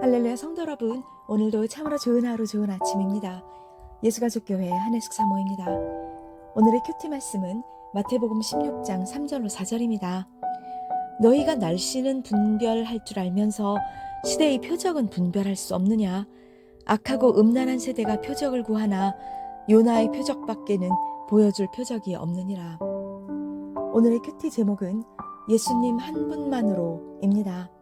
할렐루야 성도 여러분, 오늘도 참으로 좋은 하루 좋은 아침입니다. 예수가족교회 한혜숙 사모입니다. 오늘의 큐티 말씀은 마태복음 16장 3절로 4절입니다. 너희가 날씨는 분별할 줄 알면서 시대의 표적은 분별할 수 없느냐? 악하고 음란한 세대가 표적을 구하나 요나의 표적밖에는 보여줄 표적이 없느니라. 오늘의 큐티 제목은 예수님 한 분만으로입니다.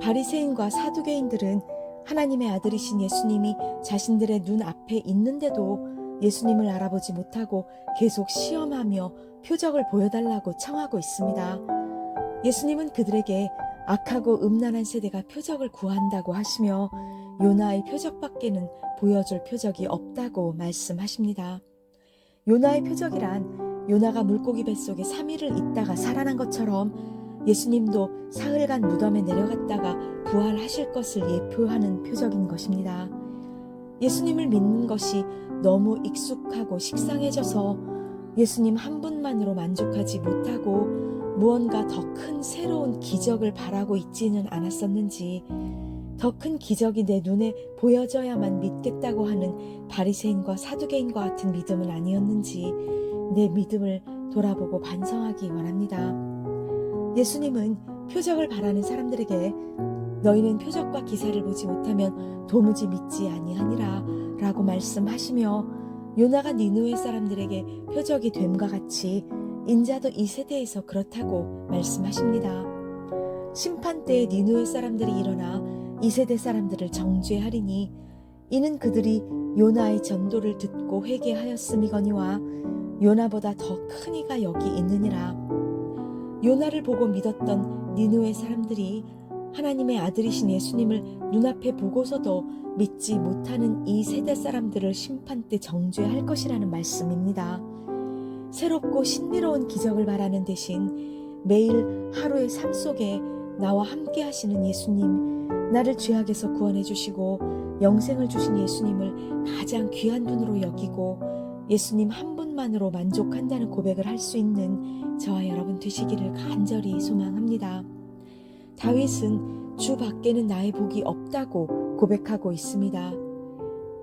바리새인과 사두개인들은 하나님의 아들이신 예수님이 자신들의 눈 앞에 있는데도 예수님을 알아보지 못하고 계속 시험하며 표적을 보여달라고 청하고 있습니다. 예수님은 그들에게 악하고 음란한 세대가 표적을 구한다고 하시며 요나의 표적밖에는 보여줄 표적이 없다고 말씀하십니다. 요나의 표적이란 요나가 물고기 뱃속에 3일을 있다가 살아난 것처럼 예수님도 사흘간 무덤에 내려갔다가 부활하실 것을 예표하는 표적인 것입니다. 예수님을 믿는 것이 너무 익숙하고 식상해져서 예수님 한 분만으로 만족하지 못하고 무언가 더 큰 새로운 기적을 바라고 있지는 않았었는지 더 큰 기적이 내 눈에 보여져야만 믿겠다고 하는 바리새인과 사두개인과 같은 믿음은 아니었는지 내 믿음을 돌아보고 반성하기 원합니다. 예수님은 표적을 바라는 사람들에게 너희는 표적과 기사를 보지 못하면 도무지 믿지 아니하니라 라고 말씀하시며 요나가 니누의 사람들에게 표적이 됨과 같이 인자도 이 세대에서 그렇다고 말씀하십니다. 심판 때에 니누의 사람들이 일어나 이 세대 사람들을 정죄하리니 이는 그들이 요나의 전도를 듣고 회개하였음이거니와 요나보다 더 큰 이가 여기 있느니라. 요나를 보고 믿었던 니누의 사람들이 하나님의 아들이신 예수님을 눈앞에 보고서도 믿지 못하는 이 세대 사람들을 심판 때 정죄할 것이라는 말씀입니다. 새롭고 신비로운 기적을 바라는 대신 매일 하루의 삶 속에 나와 함께 하시는 예수님, 나를 죄악에서 구원해 주시고 영생을 주신 예수님을 가장 귀한 분으로 여기고 예수님 한 분만으로 만족한다는 고백을 할 수 있는 저와 여러분 되시기를 간절히 소망합니다. 다윗은 주 밖에는 나의 복이 없다고 고백하고 있습니다.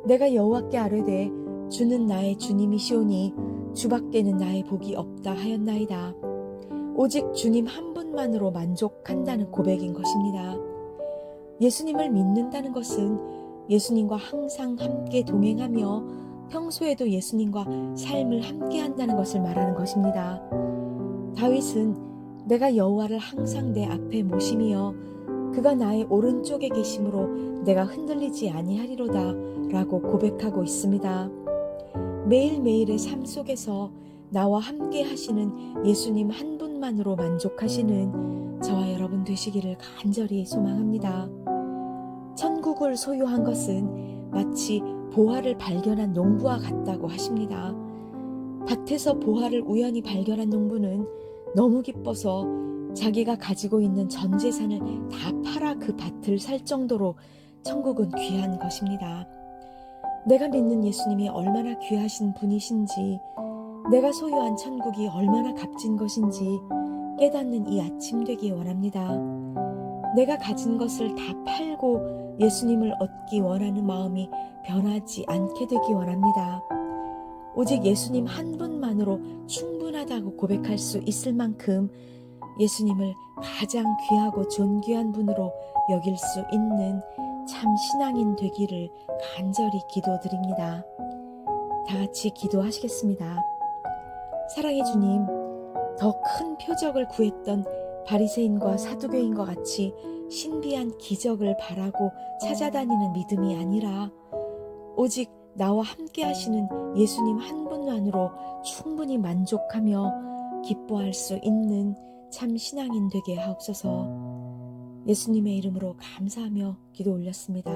내가 여호와께 아뢰되 주는 나의 주님이시오니 주 밖에는 나의 복이 없다 하였나이다. 오직 주님 한 분만으로 만족한다는 고백인 것입니다. 예수님을 믿는다는 것은 예수님과 항상 함께 동행하며 평소에도 예수님과 삶을 함께 한다는 것을 말하는 것입니다. 다윗은 내가 여호와를 항상 내 앞에 모심이여 그가 나의 오른쪽에 계심으로 내가 흔들리지 아니하리로다 라고 고백하고 있습니다. 매일매일의 삶 속에서 나와 함께 하시는 예수님 한 분만으로 만족하시는 저와 여러분 되시기를 간절히 소망합니다. 천국을 소유한 것은 마치 보화를 발견한 농부와 같다고 하십니다. 밭에서 보화를 우연히 발견한 농부는 너무 기뻐서 자기가 가지고 있는 전 재산을 다 팔아 그 밭을 살 정도로 천국은 귀한 것입니다. 내가 믿는 예수님이 얼마나 귀하신 분이신지, 내가 소유한 천국이 얼마나 값진 것인지 깨닫는 이 아침 되기 원합니다. 내가 가진 것을 다 팔고 예수님을 얻기 원하는 마음이 변하지 않게 되기 원합니다. 오직 예수님 한 분만으로 충분하다고 고백할 수 있을 만큼 예수님을 가장 귀하고 존귀한 분으로 여길 수 있는 참 신앙인 되기를 간절히 기도드립니다. 다 같이 기도하시겠습니다. 사랑의 주님, 더 큰 표적을 구했던 바리새인과 사두개인과 같이 신비한 기적을 바라고 찾아다니는 믿음이 아니라 오직 나와 함께 하시는 예수님 한 분만으로 충분히 만족하며 기뻐할 수 있는 참 신앙인 되게 하옵소서 예수님의 이름으로 감사하며 기도 올렸습니다.